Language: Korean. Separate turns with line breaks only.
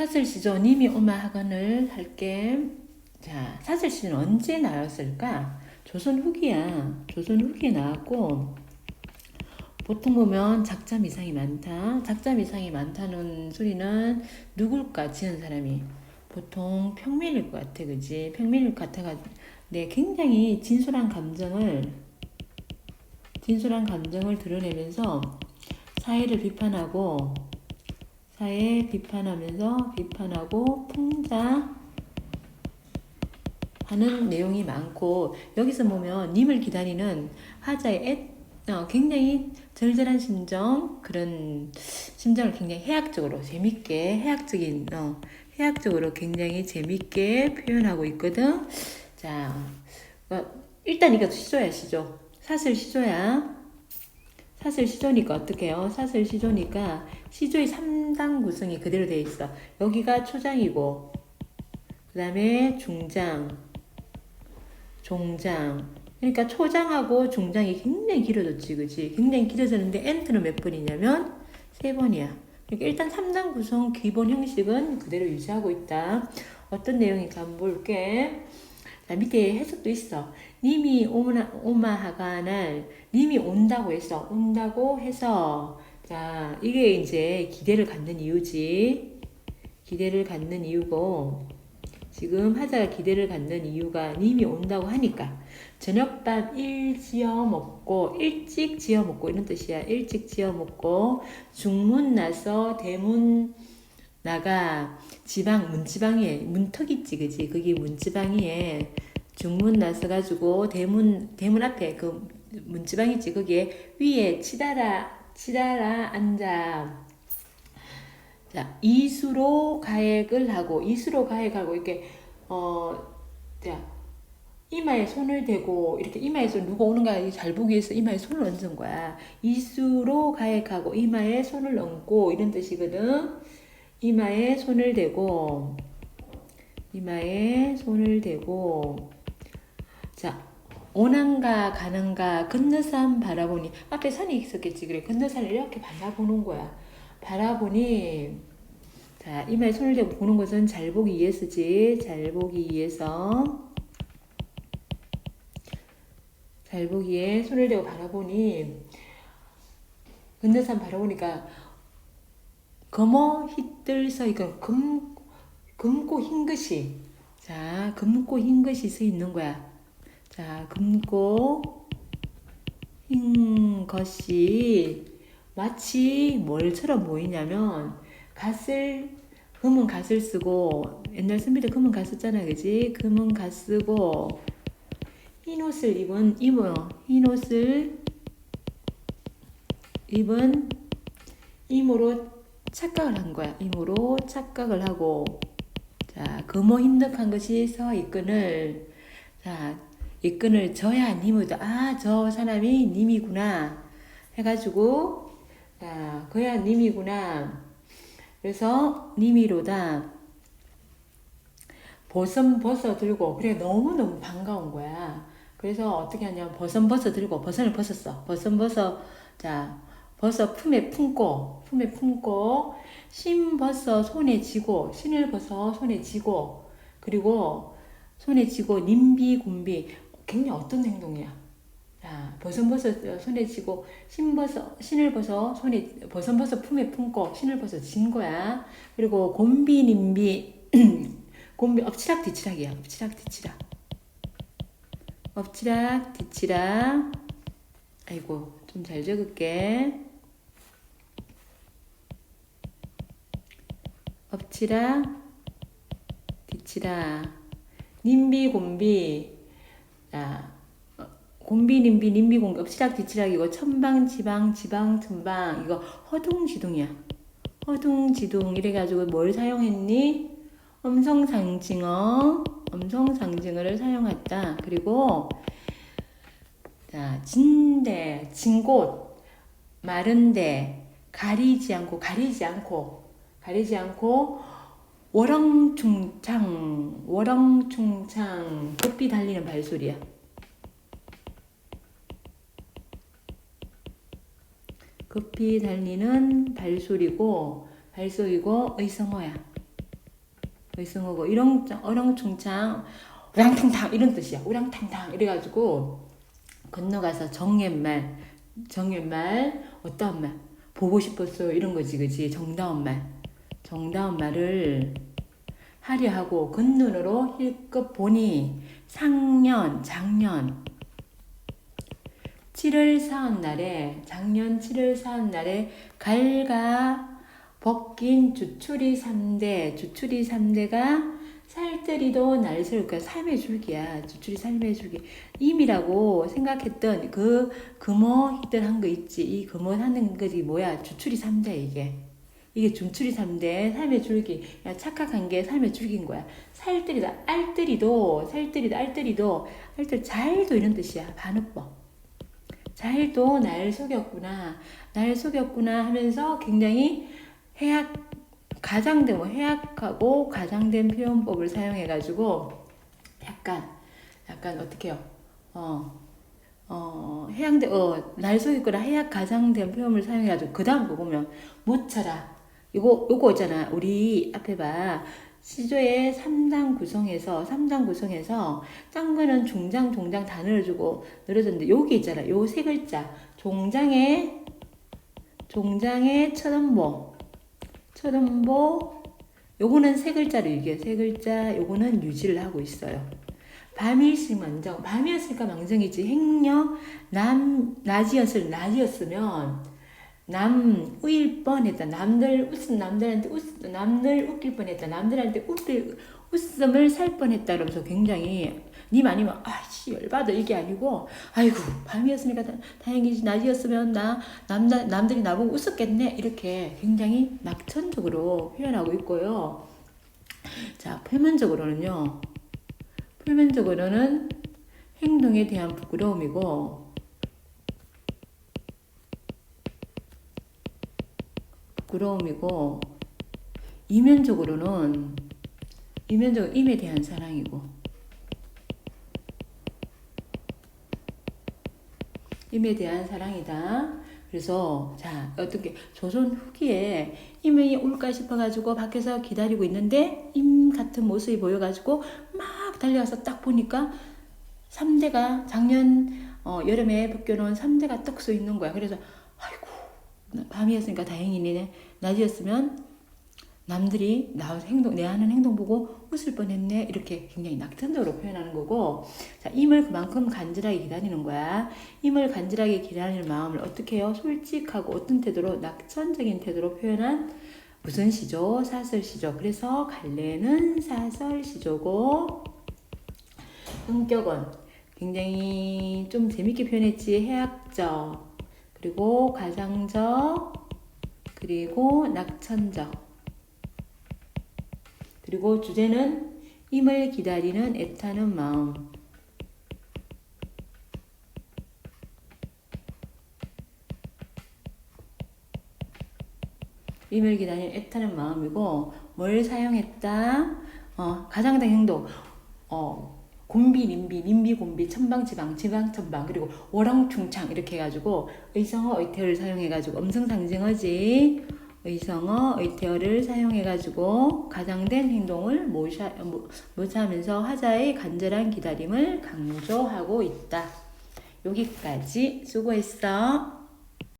사슬시조 님이 오마 학원을 할게. 자, 사슬시조는 언제 나왔을까? 조선 후기야. 조선 후기에 나왔고, 보통 보면 작자 미상이 많다. 작자 미상이 많다는 소리는 누굴까? 지은 사람이. 보통 평민일 것 같아, 그지? 평민일 것 같아가지고. 네, 굉장히 진솔한 감정을, 진솔한 감정을 드러내면서 사회를 비판하고, 사회 비판하면서 비판하고 풍자 하는 내용이 많고 여기서 보면 님을 기다리는 화자의 애, 어, 굉장히 절절한 심정 그런 심정을 굉장히 해학적으로 재밌게 해학적인 어, 해학적으로 굉장히 재밌게 표현하고 있거든. 자, 어, 일단 이거 시조야 시조. 사슬 시조야. 사슬 시조니까 어떻게 해요? 사슬 시조니까 시조의 3단 구성이 그대로 돼 있어. 여기가 초장이고 그 다음에 중장, 종장. 그러니까 초장하고 중장이 굉장히 길어졌지, 그치? 굉장히 길어졌는데 엔트는 몇 번이냐면 세 번이야. 그러니까 일단 3단 구성 기본 형식은 그대로 유지하고 있다. 어떤 내용인가 한번 볼게. 자, 밑에 해석도 있어. 님이 오마, 오마 하가 날, 님이 온다고 해서, 온다고 해서, 자, 이게 이제 기대를 갖는 이유지. 기대를 갖는 이유고, 지금 하자가 기대를 갖는 이유가 님이 온다고 하니까, 저녁밥 일 지어 먹고, 일찍 지어 먹고, 이런 뜻이야. 일찍 지어 먹고, 중문 나서 대문 나가 지방 문지방에 문턱 있지 그지? 그게 문지방이에 중문 나서 가지고 대문 대문 앞에 그 문지방 있지 거기에 위에 치다라 치다라 앉아. 자 이수로 가액을 하고 이수로 가액하고 이렇게 어자 이마에 손을 대고 이렇게 이마에서 누가 오는가 잘 보기 위해서 이마에 손을 얹은 거야. 이수로 가액하고 이마에 손을 얹고 이런 뜻이거든. 이마에 손을 대고 이마에 손을 대고. 자 오는가 가는가 건너산 바라보니 앞에 산이 있었겠지. 그래 건너산을 이렇게 바라보는 거야. 바라보니 자 이마에 손을 대고 보는 것은 잘 보기 위해서지. 잘 보기 위해서. 잘 보기에 손을 대고 바라보니 건너산 바라보니까 검어 휘뜰서 이거 금 금고 흰 것이. 자 금고 흰 것이 서 있는 거야. 자 금고 흰 것이 마치 뭘처럼 보이냐면 갓을 금은 갓을 쓰고 옛날 선비들 금은 갓 썼잖아 그지? 금은 갓 쓰고 흰 옷을 입은 입어 흰 옷을 입은 임으로 착각을 한 거야. 임으로 착각을 하고 자 금호 힘득한 것이 서 이끈을 자 이끈을 저야 님이다. 아 저 사람이 님이구나 해 가지고 자 그야 님이구나. 그래서 님이로다. 버선 벗어 들고 그래 너무 너무 반가운 거야. 그래서 어떻게 하냐면 버선 벗어 들고 버선을 벗었어. 버선 벗어 자 벗어 품에 품고 품에 품고 신 벗어 손에 쥐고 신을 벗어 손에 쥐고 그리고 손에 쥐고 님비 곤비 굉장히 어떤 행동이야. 자, 버선 벗어 손에 쥐고 신 벗어 신을 벗어 손에 버선 벗어 품에 품고 신을 벗어 진 거야. 그리고 곤비 님비 곤비 엎치락 뒤치락이야. 엎치락 뒤치락. 엎치락 뒤치락. 아이고 좀 잘 적을게. 엎치라 뒤치라 님비 자 어, 곤비 님비 님비 곤비. 엎치락 뒤치락. 이거 천방 지방 지방 천방. 이거 허둥지둥이야. 허둥지둥. 이래가지고 뭘 사용했니? 음성상징어. 음성상징어를 사용했다. 그리고 자 진대 진곳 마른데 가리지 않고 가리지 않고 가리지 않고 워렁충창 워렁충창 급히 달리는 발소리야. 급히 달리는 발소리고 발소리고 의성어야. 의성어고 이런 어렁충창 우랑탕탕 이런 뜻이야. 우랑탕탕 이래가지고 건너가서 정옛말 정옛말 어떤 말 보고 싶었어 이런 거지 그지 정다운 말 정다운 말을 하려 하고 겉눈으로 힐끗 보니 상년 작년. 7월 사은 날에 작년 7월 사은 날에 갈가 벗긴 주추리 3대 주추리 3대가 살뜰이도 날설 그 삶의 줄기야. 주추리 삶의 줄기. 임이라고 생각했던 그 금어 히들 한거 있지. 이 금어 하는 거지 뭐야? 주추리 3대 이게 이게 중추리 3대 삶의 줄기. 야 착각한 게 삶의 줄기인 거야. 살뜰이다. 알뜰이도 살뜰이다. 알뜰이도. 알뜰 잘도 이런 뜻이야. 반어법. 잘도 날 속였구나. 날 속였구나 하면서 굉장히 해악 가장된 뭐 해악하고 가장된 표현법을 사용해 가지고 약간 약간 어떻게요? 어. 어, 해양대, 어, 날 속였거나. 해약 가장된 표현을 사용해가지고, 그 다음 거 보면, 못 쳐라. 요거, 요거 있잖아. 우리 앞에 봐. 시조의 3단 구성에서, 3단 구성에서, 짠 거는 중장, 종장 다 늘어주고, 늘어졌는데, 여기 있잖아. 요 세 글자. 종장에, 종장에 천원보. 천원보. 요거는 세 글자로 이게 세 글자. 요거는 유지를 하고 있어요. 밤일시 망정. 밤이었으니까 망정이지. 행여, 남, 낮이었을, 낮이었으면, 남 우일 뻔했다. 남들 웃음 남들한테 웃 남들 웃길 뻔했다. 남들한테 웃길 웃음을 살 뻔했다. 그러면서 굉장히 님 아니면 아씨 열받아 이게 아니고 아이고 밤이었으니까 다, 다행이지 낮이었으면 나 남자 남들이 나보고 웃었겠네 이렇게 굉장히 낙천적으로 표현하고 있고요. 자 표면적으로는요. 표면적으로는 행동에 대한 부끄러움이고 부끄러움이고 이면적으로는 이면적으로 임에 대한 사랑이고 임에 대한 사랑이다. 그래서 자 어떻게 조선 후기에 임이 올까 싶어가지고 밖에서 기다리고 있는데 임 같은 모습이 보여가지고 막 달려가서 딱 보니까 3대가 작년 어, 여름에 벗겨놓은 3대가 떡써 있는 거야. 그래서 밤이었으니까 다행이네. 낮이었으면 남들이 나 행동, 내 하는 행동 보고 웃을 뻔했네. 이렇게 굉장히 낙천적으로 표현하는 거고. 자, 임을 그만큼 간절하게 기다리는 거야. 임을 간절하게 기다리는 마음을 어떻게 해요? 솔직하고 어떤 태도로, 낙천적인 태도로 표현한 무슨 시조? 사설시조. 그래서 갈래는 사설시조고, 성격은 굉장히 좀 재밌게 표현했지. 해학적, 그리고 가상적, 그리고 낙천적. 그리고 주제는 힘을 기다리는 애타는 마음. 힘을 기다리는 애타는 마음이고 뭘 사용했다? 어, 가장된 행동. 어, 곰비, 님비, 님비, 곰비, 천방, 지방, 지방, 천방, 그리고 오랑충창 이렇게 해가지고 의성어, 의태어를 사용해가지고 음성 상징어지. 의성어, 의태어를 사용해가지고 가장된 행동을 모샤, 모사하면서 화자의 간절한 기다림을 강조하고 있다. 여기까지 수고했어.